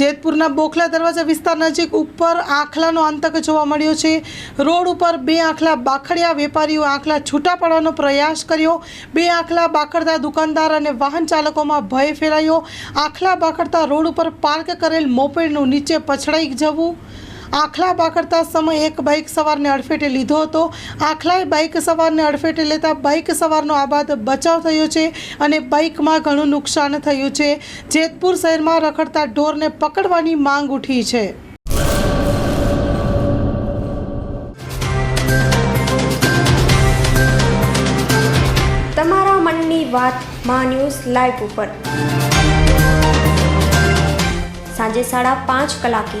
જેતપુરના બોખલા દરવાજા વિસ્તાર નજીક ઉપર આખલાનો આતંક જોવા મળ્યો છે. રોડ ઉપર બે આંખલા બાખડિયા વેપારીઓ આંખલા છૂટા પાડવાનો પ્રયાસ કર્યો. બે આંખલા બાખડતા દુકાનદાર અને વાહન ચાલકોમાં ભય ફેલાયો. આંખલા બાખડતા રોડ ઉપર પાર્ક કરેલ મોપેડનું નીચે પછડાઈ જવું. આખલા પાકડતા સમયે એક બાઇક સવારને અડફેટે લીધો હતો. આખલાએ બાઇક સવારને અડફેટે લેતા બાઇક સવારનો આબાદ બચાવ થયો છે અને બાઇકમાં ઘણું નુકસાન થયું છે. જેતપુર શહેરમાં રખડતા ઢોરને પકડવાની માંગ ઉઠી છે. તમારા મનની વાતમાં ન્યૂઝ લાઈવ ઉપર. સાંજે સાડા પાંચ કલાકે